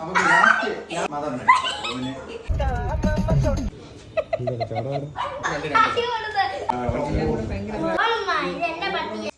നമുക്ക് ലാസ്റ്റ് അവന് രണ്ട് രണ്ട്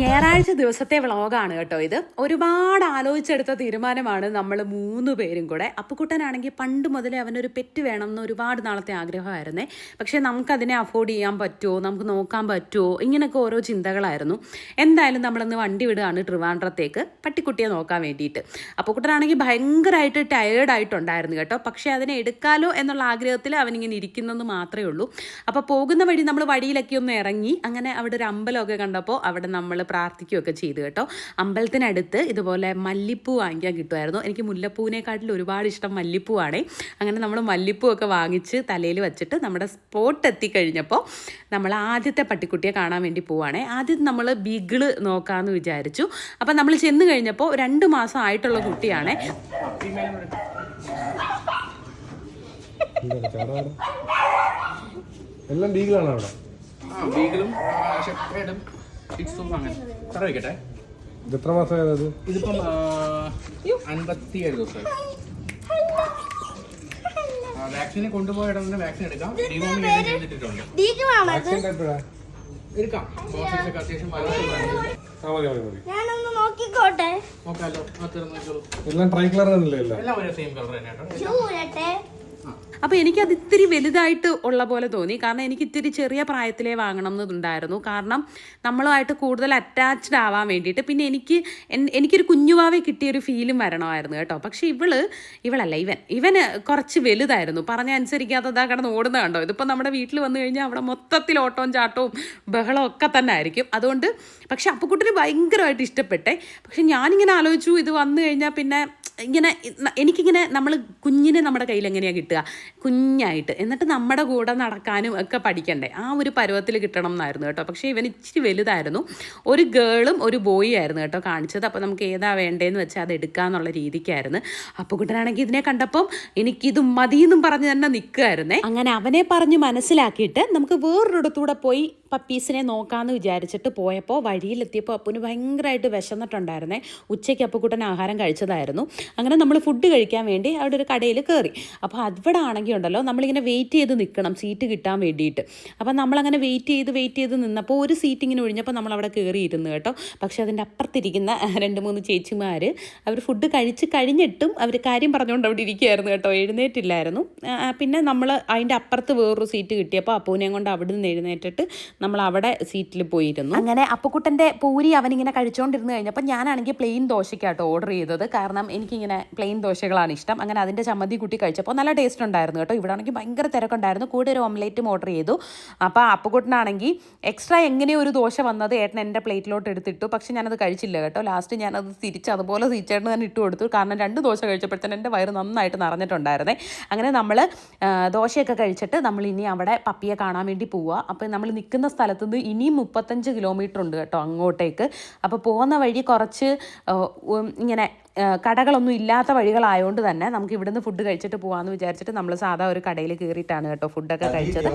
ഞായറാഴ്ച ദിവസത്തെ വ്ളോഗാണ് കേട്ടോ ഇത്. ഒരുപാട് ആലോചിച്ചെടുത്ത തീരുമാനമാണ് നമ്മൾ മൂന്ന് പേരും കൂടെ. അപ്പുക്കുട്ടനാണെങ്കിൽ പണ്ട് മുതലേ അവനൊരു പെറ്റ് വേണം എന്ന് ഒരുപാട് നാളത്തെ ആഗ്രഹമായിരുന്നേ. പക്ഷേ നമുക്കതിനെ അഫോർഡ് ചെയ്യാൻ പറ്റുമോ? നമുക്ക് നോക്കാൻ പറ്റുമോ? ഇങ്ങനെയൊക്കെ ഓരോ ചിന്തകളായിരുന്നു. എന്തായാലും നമ്മളിന്ന് വണ്ടി വിടുകയാണ് ട്രിവാൻഡ്രത്തേക്ക്. പട്ടിക്കുട്ടിയെ നോക്കാൻ വേണ്ടിയിട്ട്. അപ്പുക്കുട്ടനാണെങ്കിൽ ഭയങ്കരമായിട്ട് ടയേർഡായിട്ടുണ്ടായിരുന്നു കേട്ടോ. പക്ഷേ അതിനെ എടുക്കാലോ എന്നുള്ള ആഗ്രഹത്തിൽ അവനിങ്ങനെ ഇരിക്കുന്നെന്ന് മാത്രമേ ഉള്ളൂ. അപ്പോൾ പോകുന്ന വഴി നമ്മൾ വഴിയിലൊക്കെ ഒന്ന് ഇറങ്ങി അങ്ങനെ അവിടെ ഒരു അമ്പലമൊക്കെ കണ്ടപ്പോൾ അവിടെ നമ്മൾ പ്രാർത്ഥിക്കുകയൊക്കെ ചെയ്തു കേട്ടോ. അമ്പലത്തിനടുത്ത് ഇതുപോലെ മല്ലിപ്പൂ വാങ്ങിക്കാൻ കിട്ടുമായിരുന്നു. എനിക്ക് മുല്ലപ്പൂവിനെക്കാട്ടിൽ ഒരുപാട് ഇഷ്ടം മല്ലിപ്പൂവാണേ. അങ്ങനെ നമ്മൾ മല്ലിപ്പൂ ഒക്കെ വാങ്ങിച്ച് തലയിൽ വെച്ചിട്ട് നമ്മുടെ സ്പോട്ട് എത്തിക്കഴിഞ്ഞപ്പോൾ നമ്മൾ ആദ്യത്തെ പട്ടിക്കുട്ടിയെ കാണാൻ വേണ്ടി പോവാണേ ആദ്യം നമ്മൾ ബിഗിൾ നോക്കാമെന്ന് വിചാരിച്ചു. അപ്പം നമ്മൾ ചെന്ന് കഴിഞ്ഞപ്പോൾ രണ്ട് മാസം ആയിട്ടുള്ള കുട്ടിയാണേ. എല്ലാം ബീഗിളാണ് അവിടെ? ആ ബീഗിളും ഷെപ്പേഡും ഫിക്സും അങ്ങനെ എത്ര വയ്ക്കട്ടെ? ഇത് എത്ര മാസമായത് ഇതിപ്പം അൻപത്തി ഏഴ് ദിവസമായി. വാക്സിനെ കൊണ്ടുപോയ ഇടം വാക്സിൻ എടുക്കാം. എടുക്കാം. അത്യാവശ്യം നോക്കാലോ. എല്ലാം ട്രൈ കളർ തന്നെയല്ലേ എല്ലാം? ഒരേ സെയിം കളർ തന്നെ കേട്ടോ. അപ്പോൾ എനിക്കത് ഇത്തിരി വലുതായിട്ട് ഉള്ള പോലെ തോന്നി. കാരണം എനിക്ക് ഇത്തിരി ചെറിയ പ്രായത്തിലേ വാങ്ങണം എന്നുണ്ടായിരുന്നു. കാരണം നമ്മളുമായിട്ട് കൂടുതൽ അറ്റാച്ച്ഡ് ആവാൻ വേണ്ടിയിട്ട് പിന്നെ എനിക്ക് എനിക്കൊരു കുഞ്ഞുവാവെ കിട്ടിയൊരു ഫീലും വരണമായിരുന്നു കേട്ടോ. പക്ഷെ ഇവൾ ഇവളല്ല ഇവൻ. ഇവന് കുറച്ച് വലുതായിരുന്നു. പറഞ്ഞ അനുസരിക്കാത്തതാ കിടന്ന് ഓടുന്ന കണ്ടോ? ഇതിപ്പോൾ നമ്മുടെ വീട്ടിൽ വന്നു കഴിഞ്ഞാൽ അവിടെ മൊത്തത്തിൽ ഓട്ടവും ചാട്ടവും ബഹളവും ഒക്കെ തന്നെ ആയിരിക്കും. അതുകൊണ്ട് പക്ഷെ അപ്പുക്കുട്ടിന് ഭയങ്കരമായിട്ട് ഇഷ്ടപ്പെട്ടെ. പക്ഷെ ഞാനിങ്ങനെ ആലോചിച്ചു ഇത് വന്നു കഴിഞ്ഞാൽ പിന്നെ ഇങ്ങനെ എനിക്കിങ്ങനെ നമ്മൾ കുഞ്ഞിനെ നമ്മുടെ കയ്യിൽ എങ്ങനെയാണ് കിട്ടുക? കുഞ്ഞായിട്ട്. എന്നിട്ട് നമ്മുടെ കൂടെ നടക്കാനും ഒക്കെ പഠിക്കണ്ടേ. ആ ഒരു പരുവത്തിൽ കിട്ടണം എന്നായിരുന്നു കേട്ടോ. പക്ഷേ ഇവൻ ഇച്ചിരി വലുതായിരുന്നു. ഒരു ഗേളും ഒരു ബോയി ആയിരുന്നു കേട്ടോ കാണിച്ചത്. അപ്പോൾ നമുക്ക് ഏതാ വേണ്ടതെന്ന് വെച്ചാൽ അത് എടുക്കാന്നുള്ള രീതിക്കായിരുന്നു. അപ്പോൾ കുട്ടനാണെങ്കിൽ ഇതിനെ കണ്ടപ്പം എനിക്കിത് മതിയെന്നും പറഞ്ഞ് തന്നെ നിൽക്കുമായിരുന്നേ അങ്ങനെ അവനെ പറഞ്ഞ് മനസ്സിലാക്കിയിട്ട് നമുക്ക് വേറൊരിടത്തൂടെ പോയി പപ്പീസിനെ നോക്കാമെന്ന് വിചാരിച്ചിട്ട് പോയപ്പോൾ വഴിയിലെത്തിയപ്പോൾ അപ്പുന് ഭയങ്കരമായിട്ട് വിശന്നിട്ടുണ്ടായിരുന്നേ. ഉച്ചയ്ക്ക് അപ്പുക്കുട്ടൻ ആഹാരം കഴിച്ചതായിരുന്നു. അങ്ങനെ നമ്മൾ ഫുഡ് കഴിക്കാൻ വേണ്ടി അവിടെ ഒരു കടയിൽ കയറി അപ്പോൾ അവിടെ ആണെങ്കിൽ ഉണ്ടല്ലോ നമ്മളിങ്ങനെ വെയിറ്റ് ചെയ്ത് നിൽക്കണം സീറ്റ് കിട്ടാൻ വേണ്ടിയിട്ട്. അപ്പോൾ നമ്മളങ്ങനെ വെയിറ്റ് ചെയ്ത് വെയിറ്റ് ചെയ്ത് നിന്നപ്പോൾ ഒരു സീറ്റ് ഇങ്ങനെ ഒഴിഞ്ഞപ്പോൾ നമ്മൾ അവിടെ കയറിയിരുന്നു കേട്ടോ. പക്ഷേ അതിന്റെ അപ്പുറത്തിരിക്കുന്ന രണ്ട് മൂന്ന് ചേച്ചിമാർ അവർ ഫുഡ് കഴിച്ച് കഴിഞ്ഞിട്ടും അവർ കാര്യം പറഞ്ഞുകൊണ്ട് അവിടെ ഇരിക്കുകയായിരുന്നു കേട്ടോ. എഴുന്നേറ്റില്ലായിരുന്നു. പിന്നെ നമ്മൾ അതിന്റെ അപ്പുറത്ത് വേറൊരു സീറ്റ് കിട്ടിയപ്പോൾ അപ്പൂനെയും കൊണ്ട് അവിടെ നിന്ന് എഴുന്നേറ്റിട്ട് നമ്മൾ അവിടെ സീറ്റിൽ പോയിരുന്നു. അങ്ങനെ അപ്പുക്കുട്ടന്റെ പൂരി അവനിങ്ങനെ കഴിച്ചുകൊണ്ടിരുന്നു കഴിഞ്ഞപ്പോൾ ഞാനാണെങ്കിൽ പ്ലെയിൻ ദോശയ്ക്കാട്ടോ ഓർഡർ ചെയ്തത്. കാരണം എനിക്കിങ്ങനെ പ്ലെയിൻ ദോശകളാണ് ഇഷ്ടം. അങ്ങനെ അതിന്റെ ചമ്മന്തി കൂട്ടി കഴിച്ചപ്പോൾ നല്ല ടേസ്റ്റ് ഉണ്ടായിരുന്നു കേട്ടോ. ഇവിടെ ആണെങ്കിൽ ഭയങ്കര തിരക്കുണ്ടായിരുന്നു. കൂടെ ഒരു ഓംലേറ്റും ഓർഡർ ചെയ്തു. അപ്പോൾ അപ്പുക്കുട്ടനാണെങ്കിൽ എക്സ്ട്രാ എങ്ങനെയോ ഒരു ദോശ വന്നത് ഏട്ടൻ എന്റെ പ്ലേറ്റിലോട്ട് എടുത്തിട്ടു. പക്ഷേ ഞാനത് കഴിച്ചില്ല കേട്ടോ. ലാസ്റ്റ് ഞാനത് തിരിച്ച് അതുപോലെ തിരിച്ചേട്ടന് തന്നെ ഇട്ട് കൊടുത്തു. കാരണം രണ്ട് ദോശ കഴിച്ചപ്പോഴത്തേന് എന്റെ വയറ് നന്നായിട്ട് നിറഞ്ഞിട്ടുണ്ടായിരുന്നേ. അങ്ങനെ നമ്മൾ ദോശയൊക്കെ കഴിച്ചിട്ട് നമ്മൾ ഇനി അവിടെ പപ്പിയെ കാണാൻ വേണ്ടി പോവുക അപ്പോൾ നമ്മൾ നിൽക്കുന്ന സ്ഥലത്ത് നിന്ന് ഇനിയും മുപ്പത്തഞ്ച് കിലോമീറ്റർ ഉണ്ട് കേട്ടോ അങ്ങോട്ടേക്ക്. അപ്പോൾ പോകുന്ന വഴി കുറച്ച് ഇങ്ങനെ കടകളൊന്നും ഇല്ലാത്ത വഴികളായതുകൊണ്ട് തന്നെ നമുക്ക് ഇവിടുന്ന് ഫുഡ് കഴിച്ചിട്ട് പോകാമെന്ന് വിചാരിച്ചിട്ട് നമ്മൾ സാധാ ഒരു കടയിൽ കയറിയിട്ടാണ് കേട്ടോ ഫുഡൊക്കെ കഴിച്ചത്.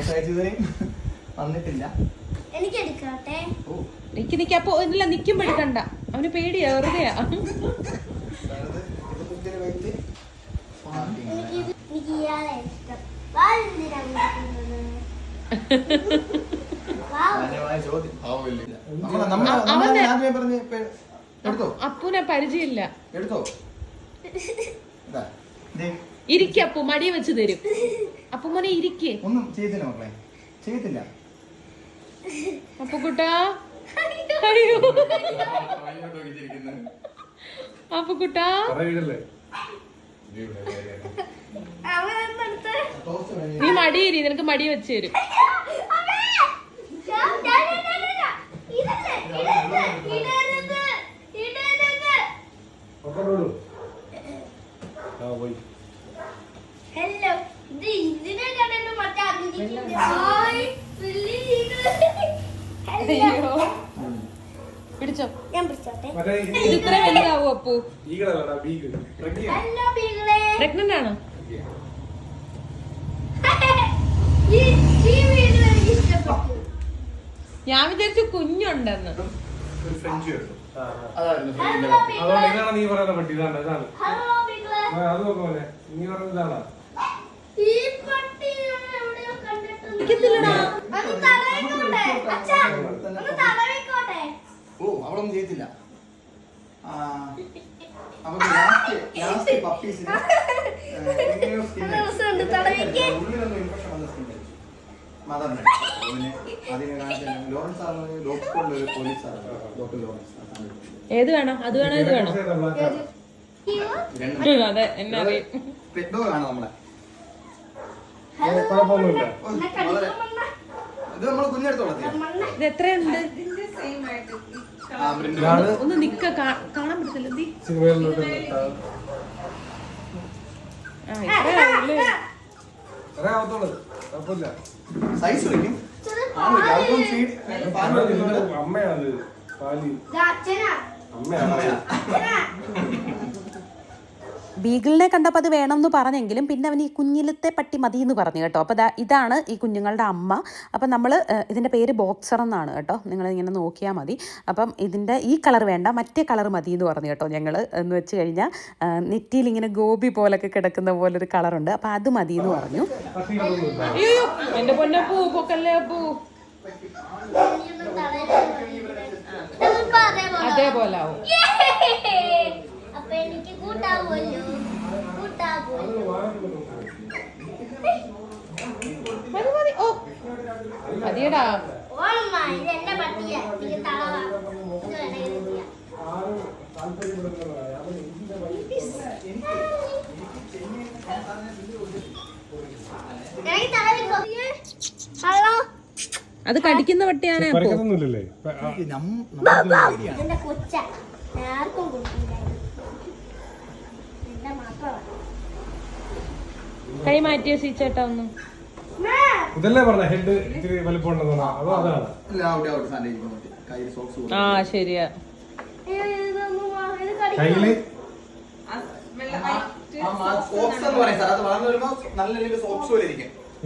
നിക്ക് നിക്ക് അപ്പോൾ ഇല്ല നിക്കും എടുക്കണ്ട. അവന് പേടിയാ വെറുതെയാ. എനിക്ക് ഇയാളെ ഇഷ്ടം വാ എന്തിനാ വിളിക്കുന്നത്? വാ. ചോദ്യം നമ്മളെ നമ്മളെ നമ്മളെ ആദ്യമേ പറഞ്ഞ് പേ- എടുത്തോ അപ്പൂനെ പരിചയമില്ല. എടുത്തോ? ഇതാ. ദേ, ഇരിക്ക അപ്പു മടി വെച്ച് തരും. അപ്പു മോനെ ഇരിക്കേ. ഒന്നും ചെയ്തില്ല മക്കളെ. ചെയ്തില്ല അപ്പുക്കുട്ടാ. അയ്യോ. അപ്പുക്കുട്ടാ. പറയില്ലല്ലേ അവൻ എന്നെടുത്ത് ടോസ്റ്റ് വേണേ. നീ മടിയേരി നിനക്ക് മടി വെച്ച് തരും അമ്മേ! ഞാൻ- ഞാൻ- ഞാൻ- ഞാൻ- ഞാൻ- ഞാൻ. ഇടരുത്, ഇടരുത്, ഇടരുത്, ഇടരുത്. പപ്പടോളൂ ആ പോയി. ഹലോ ഇത് ഇതിനെ കണ്ടിട്ട് മറ്റേ അതിരിക്കുന്നത്. ഹായ്, വലിയ ഇത്. ഹലോ. പിടിച്ചോ. ഞാൻ പിടിച്ചോട്ടെ. മറ്റേ ഇത് ഇത്ര വലുതാവോ അപ്പു? ഈകളല്ലടാ ബീഗ് പ്രഗ്യ ഹലോ പ്രഗ്നന്റ് ആണോ? ഈ ഈ വീഡിയോ എനിക്ക് ഇഷ്ടപ്പെട്ടു. ഞാൻ വിചാരിച്ചു കുഞ്ഞുണ്ടെന്ന്. ഒരു ഫ്രഞ്ച് കേട്ടോ അതാണ്. അതായിരുന്നു ഹലോ. അതുകൊണ്ട് ഇതാണ് നീ പറയുന്ന പട്ടി ഇതാണ് ഇതാണ്. ഹലോ പിക്കളെ ആ, അത് നീ ഓ അവളൊന്നും ചെയ്തില്ല. മദറിന്. ലോറൻസ് ആണ് ഡോക്ടർ ലോറൻസ്. ഏത് വേണം? അത് വേണം? ഇത് വേണം? അതെ എന്നെ അറിയാം. pet dog ആണ് നമ്മളെ. ഹലോ കുഴപ്പമൊന്നുമില്ല. വന്ന? ഇത് നമ്മൾ കുഞ്ഞെടുത്ത് വളർത്തിയ ഇത് എത്രയുണ്ട്? ഇതാണ് ഒന്ന് നിക്ക കാ- കാണാൻ പറ്റത്തില്ല സിനിമയിലോട്ട് ആ ഇത്രേ ഉള്ളൂ. അറിയാവത്തോളൂ കുഴപ്പമില്ല. സൈസ് വയ്ക്കും അവൾക്കും feed പാൽ കൊടുക്കുന്നുണ്ട്. അമ്മയാണ് പാലി. അച്ഛനാ. അമ്മയാണ് അച്ഛനാ. ബീഗിളിനെ കണ്ടപ്പോൾ അത് വേണമെന്ന് പറഞ്ഞെങ്കിലും പിന്നെ അവൻ ഈ കുഞ്ഞിലത്തെ പട്ടി മതി എന്ന് പറഞ്ഞു കേട്ടോ. അപ്പോൾ ദാ ഇതാണ് ഈ കുഞ്ഞുങ്ങളുടെ അമ്മ. അപ്പം നമ്മൾ ഇതിന്റെ പേര് ബോക്സർ എന്നാണ് കേട്ടോ. നിങ്ങൾ ഇങ്ങനെ നോക്കിയാൽ മതി. അപ്പം ഇതിന്റെ ഈ കളർ വേണ്ട മറ്റേ കളർ മതി എന്ന് പറഞ്ഞു കേട്ടോ ഞങ്ങൾ എന്ന് വെച്ച് കഴിഞ്ഞാൽ നെറ്റിയിൽ ഇങ്ങനെ ഗോപി പോലൊക്കെ കിടക്കുന്ന പോലെ പോലൊരു കളറുണ്ട്. അപ്പം അത് മതി എന്ന് പറഞ്ഞു പൊക്കല്ലേ അതേപോലെ. അതേപോലെ ആവും! അപ്പൊ എനിക്ക് കൂട്ടാവുമല്ലോ കൂട്ടാവുമല്ലോ മതി മതി ഓ മതിയടാ ഓണമ്മ ഇത് എന്റെ പട്ടിയാ ഇത് തളവാ ഇത് വേണമെങ്കിൽ ചെയ്യാം എനിക്ക് തലവിക്കോ ഹലോ അത് കടിക്കുന്ന പട്ടിയാണ്. എന്റെ കൊച്ച. ആർക്കും കൊടുക്കില്ല. കൈ മാറ്റിയ സീച്ചേട്ടാ ഒന്ന്? ഇതല്ലേ പറഞ്ഞ ഹെഡ് ഇത്തിരി വലിപ്പം അതോ അതാണ്. ആ ശരിയാ. കയ്യിൽ.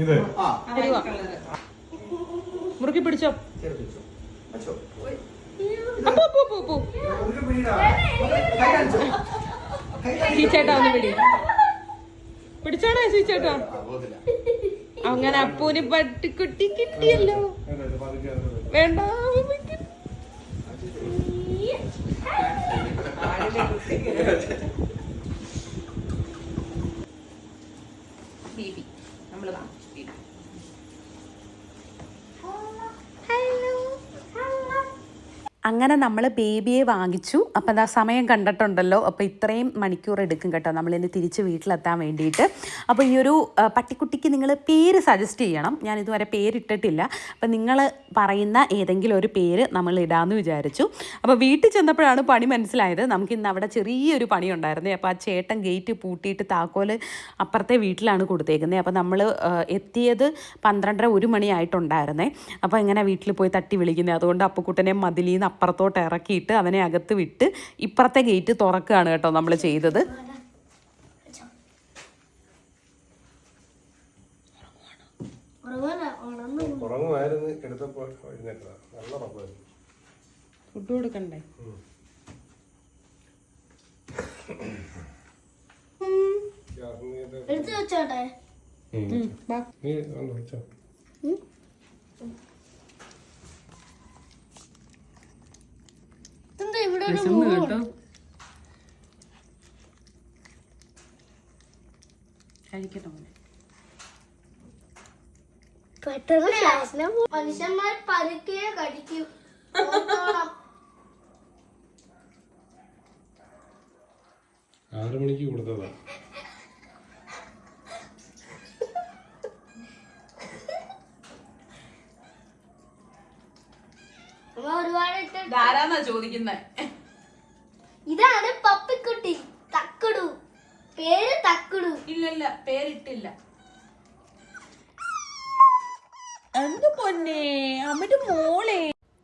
ഇത്? മുറുക്കി പിടിച്ചോ. അപ്പൂ സീച്ചേട്ടാ ഒന്ന് പിടി പിടിച്ചാണോ സീച്ചേട്ടാ ചേട്ടാ. അങ്ങനെ അപ്പൂന് പട്ടിക്കുട്ടി കിട്ടിയല്ലോ. വേണ്ട ബേബി നമ്മൾ ഹലോ ഹലോ അങ്ങനെ നമ്മൾ ബേബിയെ വാങ്ങിച്ചു. അപ്പം എന്താ സമയം കണ്ടിട്ടുണ്ടല്ലോ. അപ്പോൾ ഇത്രയും മണിക്കൂർ എടുക്കും കേട്ടോ നമ്മളിനി തിരിച്ച് വീട്ടിലെത്താൻ വേണ്ടിയിട്ട്. അപ്പോൾ ഈ ഒരു പട്ടിക്കുട്ടിക്ക് നിങ്ങൾ പേര് സജസ്റ്റ് ചെയ്യണം. ഞാൻ ഇതുവരെ പേരിട്ടിട്ടില്ല. അപ്പം നിങ്ങൾ പറയുന്ന ഏതെങ്കിലും ഒരു പേര് നമ്മൾ ഇടാമെന്ന് വിചാരിച്ചു. അപ്പോൾ വീട്ടിൽ ചെന്നപ്പോഴാണ് പണി മനസ്സിലായത്. നമുക്ക് ഇന്ന് അവിടെ ചെറിയൊരു പണി ഉണ്ടായിരുന്നേ അപ്പോൾ ആ ചേട്ടൻ ഗേറ്റ് പൂട്ടിയിട്ട് താക്കോൽ അപ്പുറത്തെ വീട്ടിലാണ് കൊടുത്തേക്കുന്നത് അപ്പോൾ നമ്മൾ എത്തിയത് പന്ത്രണ്ടര ഒരു മണിയായിട്ടുണ്ടായിരുന്നേ. അപ്പോൾ ഇങ്ങനെ വീട്ടിൽ പോയി തട്ടി വിളിക്കുന്നത് അതുകൊണ്ട് അപ്പക്കുട്ടനെ മതിലിൽ നിന്ന് അപ്പുറത്തോട്ട് ഇറക്കിയിട്ട് അവനെ അകത്ത് വിട്ട് ഇപ്പുറത്തെ ഗേറ്റ് തുറക്കുകയാണ് കേട്ടോ നമ്മൾ ചെയ്തത്. ഫുഡ് കൊടുക്കണ്ടേ? എടുത്തു വെച്ചോട്ടെ? നീ ഒന്ന് ഒരു മൂന്ന് കഴിക്കട്ടെ മോനെ പെട്ടെന്ന് മനുഷ്യന്മാർ പതുക്കെ കടിക്കും ആറ് മണിക്ക് കൊടുത്തതാ ഒരുപാട് ചോദിക്കുന്നത് ഇതാണ് പപ്പിക്കുട്ടി. തക്കുടു. പേര് തക്കുടു. ഇല്ലല്ല പേരിട്ടില്ല. എന്ത് പൊന്നേ? അമ്മയുടെ മോളെ.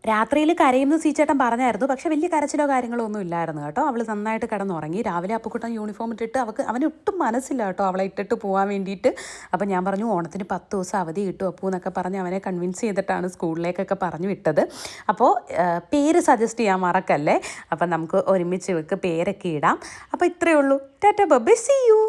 രാത്രിയിൽ കരയുന്ന സീച്ചേട്ടൻ പറഞ്ഞായിരുന്നു പക്ഷെ വലിയ കരച്ചിലോ കാര്യങ്ങളോ ഒന്നും ഇല്ലായിരുന്നു കേട്ടോ. അവൾ നന്നായിട്ട് കിടന്നുറങ്ങി. രാവിലെ അപ്പുക്കുട്ടൻ യൂണിഫോം ഇട്ടിട്ട് അവൾക്ക് അവന് ഒട്ടും മനസ്സില്ല കേട്ടോ അവളെ ഇട്ടിട്ട് പോകാൻ വേണ്ടിയിട്ട്. അപ്പം ഞാൻ പറഞ്ഞു ഓണത്തിന് പത്ത് ദിവസം അവധി കിട്ടും അപ്പൂ എന്നൊക്കെ പറഞ്ഞ് അവനെ കൺവിൻസ് ചെയ്തിട്ടാണ് സ്കൂളിലേക്കൊക്കെ പറഞ്ഞു വിട്ടത്. അപ്പോൾ പേര് സജസ്റ്റ് ചെയ്യാൻ മറക്കല്ലേ? അപ്പം നമുക്ക് ഒരുമിച്ച് ഇവർക്ക് പേരൊക്കെ ഇടാം. അപ്പോൾ ഇത്രയേ ഉള്ളൂ. Tata ബബ്ബെ C U